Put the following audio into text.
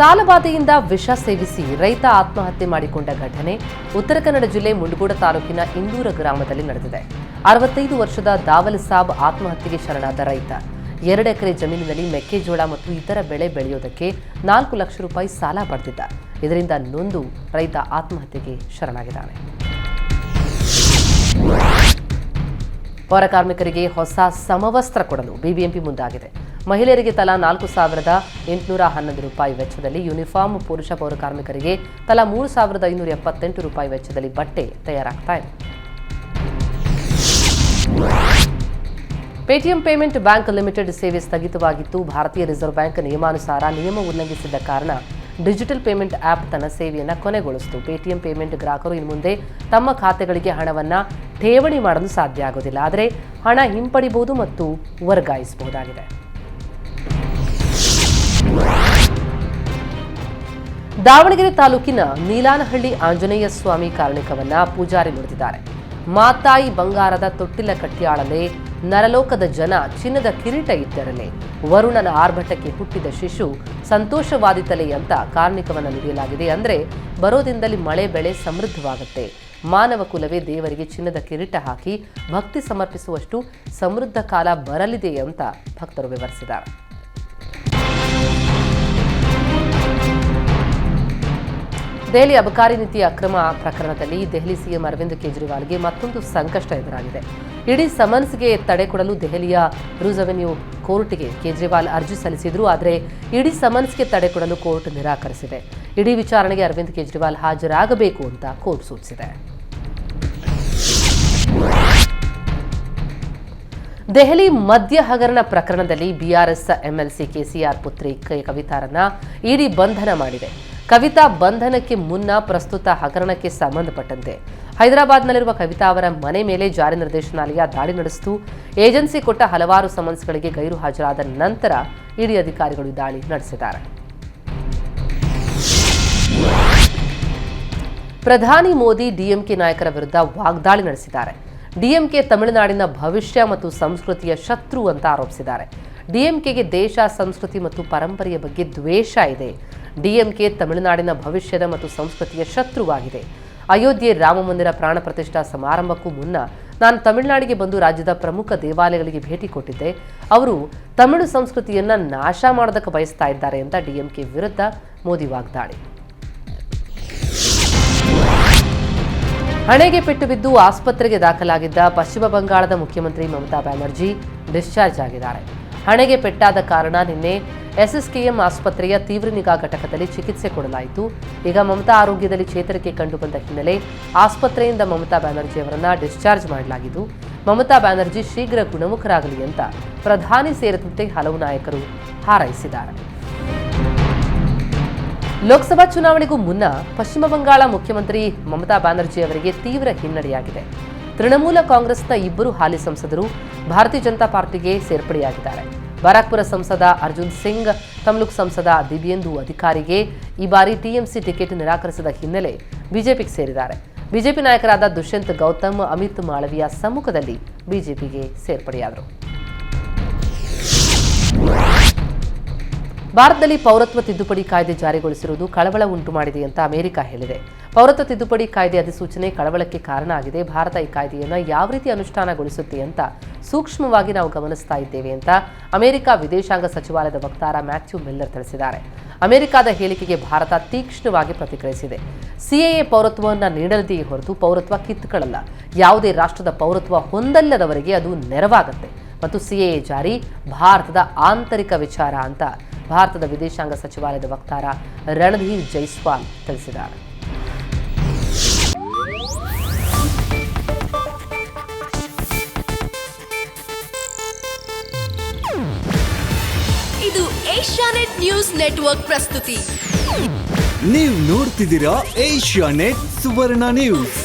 ಸಾಲಬಾಧೆಯಿಂದ ವಿಷ ಸೇವಿಸಿ ರೈತ ಆತ್ಮಹತ್ಯೆ ಮಾಡಿಕೊಂಡ ಘಟನೆ ಉತ್ತರ ಕನ್ನಡ ಜಿಲ್ಲೆ ಮುಂಡಗೋಡ ತಾಲೂಕಿನ ಇಂದೂರ ಗ್ರಾಮದಲ್ಲಿ ನಡೆದಿದೆ. ಅರವತ್ತೈದು ವರ್ಷದ ದಾವಲ್ ಸಾಬ್ ಆತ್ಮಹತ್ಯೆಗೆ ಶರಣಾದ ರೈತ. ಎರಡು ಎಕರೆ ಜಮೀನಿನಲ್ಲಿ ಮೆಕ್ಕೆಜೋಳ ಮತ್ತು ಇತರ ಬೆಳೆ ಬೆಳೆಯೋದಕ್ಕೆ ನಾಲ್ಕು ಲಕ್ಷ ರೂಪಾಯಿ ಸಾಲ ಪಡೆದಿದ್ದ. ಇದರಿಂದ ನೊಂದು ರೈತ ಆತ್ಮಹತ್ಯೆಗೆ ಶರಣಾಗಿದ್ದಾನೆ. ಪೌರಕಾರ್ಮಿಕರಿಗೆ ಹೊಸ ಸಮವಸ್ತ್ರ ಕೊಡಲು ಬಿಬಿಎಂಪಿ ಮುಂದಾಗಿದೆ. ಮಹಿಳೆಯರಿಗೆ ತಲಾ ನಾಲ್ಕು ಸಾವಿರದ ಎಂಟುನೂರ ಹನ್ನೊಂದು ರೂಪಾಯಿ ವೆಚ್ಚದಲ್ಲಿ ಯೂನಿಫಾರ್ಮ್ ಪುರುಷ ಪೌರ ಕಾರ್ಮಿಕರಿಗೆ ತಲಾ ಮೂರು ಸಾವಿರದ ಐನೂರ ಎಪ್ಪತ್ತೆಂಟು ರೂಪಾಯಿ ವೆಚ್ಚದಲ್ಲಿ ಬಟ್ಟೆ ತಯಾರಾಗ್ತಾ ಇದೆ. ಪೇಟಿಎಂ ಪೇಮೆಂಟ್ ಬ್ಯಾಂಕ್ ಲಿಮಿಟೆಡ್ ಸೇವೆ ಸ್ಥಗಿತವಾಗಿತ್ತು. ಭಾರತೀಯ ರಿಸರ್ವ್ ಬ್ಯಾಂಕ್ ನಿಯಮಾನುಸಾರ ನಿಯಮ ಉಲ್ಲಂಘಿಸಿದ್ದ ಕಾರಣ ಡಿಜಿಟಲ್ ಪೇಮೆಂಟ್ ಆ್ಯಪ್ ತನ್ನ ಸೇವೆಯನ್ನು ಕೊನೆಗೊಳಿಸಿತು. ಪೇಟಿಎಂ ಪೇಮೆಂಟ್ ಗ್ರಾಹಕರು ಇನ್ನು ಮುಂದೆ ತಮ್ಮ ಖಾತೆಗಳಿಗೆ ಹಣವನ್ನು ಠೇವಣಿ ಮಾಡಲು ಸಾಧ್ಯ ಆಗೋದಿಲ್ಲ. ಆದರೆ ಹಣ ಹಿಂಪಡಿಬಹುದು ಮತ್ತು ವರ್ಗಾಯಿಸಬಹುದಾಗಿದೆ. ದಾವಣಗೆರೆ ತಾಲೂಕಿನ ನೀಲಾನಹಳ್ಳಿ ಆಂಜನೇಯ ಸ್ವಾಮಿ ಕಾರಣಿಕವನ್ನ ಪೂಜಾರಿ ನುಡಿದಿದ್ದಾರೆ ಮಾತಾಯಿ ಬಂಗಾರದ ತೊಟ್ಟಿಲ ಕಟ್ಟಿಯಾಳಲೆ ನರಲೋಕದ ಜನ ಚಿನ್ನದ ಕಿರೀಟ ಇದ್ದರಲೆ ವರುಣನ ಆರ್ಭಟಕ್ಕೆ ಹುಟ್ಟಿದ ಶಿಶು ಸಂತೋಷವಾದಿತಲೆ ಅಂತ ಕಾರ್ಣಿಕವನ್ನ ನುಡಿಯಲಾಗಿದೆ. ಅಂದ್ರೆ ಬರೋದಿಂದಲೇ ಮಳೆ ಬೆಳೆ ಸಮೃದ್ಧವಾಗುತ್ತೆ. ಮಾನವ ಕುಲವೇ ದೇವರಿಗೆ ಚಿನ್ನದ ಕಿರೀಟ ಹಾಕಿ ಭಕ್ತಿ ಸಮರ್ಪಿಸುವಷ್ಟು ಸಮೃದ್ಧ ಕಾಲ ಬರಲಿದೆ ಅಂತ ಭಕ್ತರು ವಿವರಿಸಿದ್ದಾರೆ. ದೆಹಲಿ ಅಬಕಾರಿ ನೀತಿ ಅಕ್ರಮ ಪ್ರಕರಣದಲ್ಲಿ ದೆಹಲಿ ಸಿಎಂ ಅರವಿಂದ್ ಕೇಜ್ರಿವಾಲ್ಗೆ ಮತ್ತೊಂದು ಸಂಕಷ್ಟ ಎದುರಾಗಿದೆ. ಇಡೀ ಸಮನ್ಸ್ಗೆ ತಡೆ ಕೊಡಲು ದೆಹಲಿಯ ರೂಸ್ ಅವೆನ್ಯೂ ಕೋರ್ಟ್ಗೆ ಕೇಜ್ರಿವಾಲ್ ಅರ್ಜಿ ಸಲ್ಲಿಸಿದ್ರು, ಆದರೆ ಇಡೀ ಸಮನ್ಸ್ಗೆ ತಡೆ ಕೊಡಲು ಕೋರ್ಟ್ ನಿರಾಕರಿಸಿದೆ. ಇಡೀ ವಿಚಾರಣೆಗೆ ಅರವಿಂದ್ ಕೇಜ್ರಿವಾಲ್ ಹಾಜರಾಗಬೇಕು ಅಂತ ಕೋರ್ಟ್ ಸೂಚಿಸಿದೆ. ದೆಹಲಿ ಮದ್ಯ ಹಗರಣ ಪ್ರಕರಣದಲ್ಲಿ ಬಿಆರ್ಎಸ್ ಎಂಎಲ್ಸಿ ಕೆಸಿಆರ್ ಪುತ್ರಿ ಕವಿತಾರನ್ನ ಇಡಿ ಬಂಧನ ಮಾಡಿದೆ. ಕವಿತಾ ಬಂಧನಕ್ಕೆ ಮುನ್ನ ಪ್ರಸ್ತುತ ಹಗರಣಕ್ಕೆ ಸಂಬಂಧಪಟ್ಟಂತೆ. ಹೈದರಾಬಾದ್ನಲ್ಲಿರುವ ಕವಿತಾ ಅವರ ಮನೆ ಮೇಲೆ ಜಾರಿ ನಿರ್ದೇಶನಾಲಯ ದಾಳಿ ನಡೆಸಿತು. ಏಜೆನ್ಸಿ ಕೊಟ್ಟ ಹಲವಾರು ಸಮನ್ಸ್ಗಳಿಗೆ ಗೈರು ಹಾಜರಾದ ನಂತರ ಇಡಿ ಅಧಿಕಾರಿಗಳು ದಾಳಿ ನಡೆಸಿದ್ದಾರೆ. ಪ್ರಧಾನಿ ಮೋದಿ, ಡಿಎಂಕೆ ನಾಯಕರ ವಿರುದ್ಧ ವಾಗ್ದಾಳಿ ನಡೆಸಿದ್ದಾರೆ. ಡಿಎಂಕೆ ತಮಿಳುನಾಡಿನ ಭವಿಷ್ಯ ಮತ್ತು ಸಂಸ್ಕೃತಿಯ ಶತ್ರು ಅಂತ ಆರೋಪಿಸಿದ್ದಾರೆ. ಡಿಎಂಕೆಗೆ ದೇಶ, ಸಂಸ್ಕೃತಿ ಮತ್ತು ಪರಂಪರೆಯ ಬಗ್ಗೆ ದ್ವೇಷ ಇದೆ. ಡಿಎಂಕೆ ತಮಿಳುನಾಡಿನ ಭವಿಷ್ಯದ ಮತ್ತು ಸಂಸ್ಕೃತಿಯ ಶತ್ರುವಾಗಿದೆ. ಅಯೋಧ್ಯೆ ರಾಮಮಂದಿರ ಪ್ರಾಣ ಪ್ರತಿಷ್ಠಾ ಸಮಾರಂಭಕ್ಕೂ ಮುನ್ನ ನಾನು ತಮಿಳುನಾಡಿಗೆ ಬಂದು ರಾಜ್ಯದ ಪ್ರಮುಖ ದೇವಾಲಯಗಳಿಗೆ ಭೇಟಿ ಕೊಟ್ಟಿದ್ದೆ. ಅವರು ತಮಿಳು ಸಂಸ್ಕೃತಿಯನ್ನ ನಾಶ ಮಾಡೋದಕ್ಕೆ ಬಯಸ್ತಾ ಇದ್ದಾರೆ ಅಂತ ಡಿಎಂಕೆ ವಿರುದ್ಧ ಮೋದಿ ವಾಗ್ದಾಳಿ. ಹಣೆಗೆ ಪೆಟ್ಟು ಬಿದ್ದು ಆಸ್ಪತ್ರೆಗೆ ದಾಖಲಾಗಿದ್ದ ಪಶ್ಚಿಮ ಬಂಗಾಳದ ಮುಖ್ಯಮಂತ್ರಿ ಮಮತಾ ಬ್ಯಾನರ್ಜಿ ಡಿಸ್ಚಾರ್ಜ್ ಆಗಿದ್ದಾರೆ. ಹಣೆಗೆ ಪೆಟ್ಟಾದ ಕಾರಣ ನಿನ್ನೆ ಎಸ್ಎಸ್ಕೆಎಂ ಆಸ್ಪತ್ರೆಯ ತೀವ್ರ ನಿಗಾ ಘಟಕದಲ್ಲಿ ಚಿಕಿತ್ಸೆ ಕೊಡಲಾಯಿತು. ಈಗ ಮಮತಾ ಆರೋಗ್ಯದಲ್ಲಿ ಚೇತರಿಕೆ ಕಂಡುಬಂದ ಹಿನ್ನೆಲೆ ಆಸ್ಪತ್ರೆಯಿಂದ ಮಮತಾ ಬ್ಯಾನರ್ಜಿ ಅವರನ್ನು ಡಿಸ್ಚಾರ್ಜ್ ಮಾಡಲಾಗಿದ್ದು, ಮಮತಾ ಬ್ಯಾನರ್ಜಿ ಶೀಘ್ರ ಗುಣಮುಖರಾಗಲಿ ಅಂತ ಪ್ರಧಾನಿ ಸೇರಿದಂತೆ ಹಲವು ನಾಯಕರು ಹಾರೈಸಿದ್ದಾರೆ. ಲೋಕಸಭಾ ಚುನಾವಣೆಗೂ ಮುನ್ನ ಪಶ್ಚಿಮ ಬಂಗಾಳ ಮುಖ್ಯಮಂತ್ರಿ ಮಮತಾ ಬ್ಯಾನರ್ಜಿ ಅವರಿಗೆ ತೀವ್ರ ಹಿನ್ನಡೆಯಾಗಿದೆ. ತೃಣಮೂಲ ಕಾಂಗ್ರೆಸ್ನ ಇಬ್ಬರು ಹಾಲಿ ಸಂಸದರು ಭಾರತೀಯ ಜನತಾ ಪಾರ್ಟಿಗೆ ಸೇರ್ಪಡೆಯಾಗಿದ್ದಾರೆ. ಬಾರಾಕ್ಪುರ ಸಂಸದ ಅರ್ಜುನ್ ಸಿಂಗ್, ತಮ್ಲುಕ್ ಸಂಸದ ದಿವ್ಯೇಂದು ಅಧಿಕಾರಿಗೆ ಈ ಬಾರಿ ಟಿಎಂಸಿ ಟಿಕೆಟ್ ನಿರಾಕರಿಸಿದ ಹಿನ್ನೆಲೆ ಬಿಜೆಪಿಗೆ ಸೇರಿದ್ದಾರೆ. ಬಿಜೆಪಿ ನಾಯಕರಾದ ದುಷ್ಯಂತ್ ಗೌತಮ್, ಅಮಿತ್ ಮಾಳವಿಯ ಸಮ್ಮುಖದಲ್ಲಿ ಬಿಜೆಪಿಗೆ ಸೇರ್ಪಡೆಯಾದರು. ಭಾರತದಲ್ಲಿ ಪೌರತ್ವ ತಿದ್ದುಪಡಿ ಕಾಯ್ದೆ ಜಾರಿಗೊಳಿಸಿರುವುದು ಕಳವಳ ಉಂಟು ಮಾಡಿದೆ ಅಂತ ಅಮೆರಿಕ ಹೇಳಿದೆ. ಪೌರತ್ವ ತಿದ್ದುಪಡಿ ಕಾಯ್ದೆ ಅಧಿಸೂಚನೆ ಕಳವಳಕ್ಕೆ ಕಾರಣ ಆಗಿದೆ. ಭಾರತ ಈ ಕಾಯ್ದೆಯನ್ನು ಯಾವ ರೀತಿ ಅನುಷ್ಠಾನಗೊಳಿಸುತ್ತೆ ಅಂತ ಸೂಕ್ಷ್ಮವಾಗಿ ನಾವು ಗಮನಿಸ್ತಾ ಇದ್ದೇವೆ ಅಂತ ಅಮೆರಿಕ ವಿದೇಶಾಂಗ ಸಚಿವಾಲಯದ ವಕ್ತಾರ ಮ್ಯಾಥ್ಯೂ ಮಿಲ್ಲರ್ ತಿಳಿಸಿದ್ದಾರೆ. ಅಮೆರಿಕದ ಹೇಳಿಕೆಗೆ ಭಾರತ ತೀಕ್ಷ್ಣವಾಗಿ ಪ್ರತಿಕ್ರಿಯಿಸಿದೆ. ಸಿಎಎ ಪೌರತ್ವವನ್ನು ನೀಡಲಿದೆಯೇ ಹೊರತು ಪೌರತ್ವ ಕಿತ್ತುಕೊಳ್ಳಲ್ಲ. ಯಾವುದೇ ರಾಷ್ಟ್ರದ ಪೌರತ್ವ ಹೊಂದಲ್ಲದವರಿಗೆ ಅದು ನೆರವಾಗುತ್ತೆ. ಮತ್ತು ಸಿಎಎ ಜಾರಿ ಭಾರತದ ಆಂತರಿಕ ವಿಚಾರ ಅಂತ ಭಾರತದ ವಿದೇಶಾಂಗ ಸಚಿವಾಲಯದ ವಕ್ತಾರ ರಣಧೀರ್ ಜೈಸ್ವಾಲ್ ತಿಳಿಸಿದ್ದಾರೆ. ಇದು ಏಷ್ಯಾನೆಟ್ ನ್ಯೂಸ್ ನೆಟ್ವರ್ಕ್ ಪ್ರಸ್ತುತಿ. ನೀವು ನೋಡ್ತಿದ್ದೀರಾ ಏಷ್ಯಾ ನೆಟ್ ಸುವರ್ಣ ನ್ಯೂಸ್.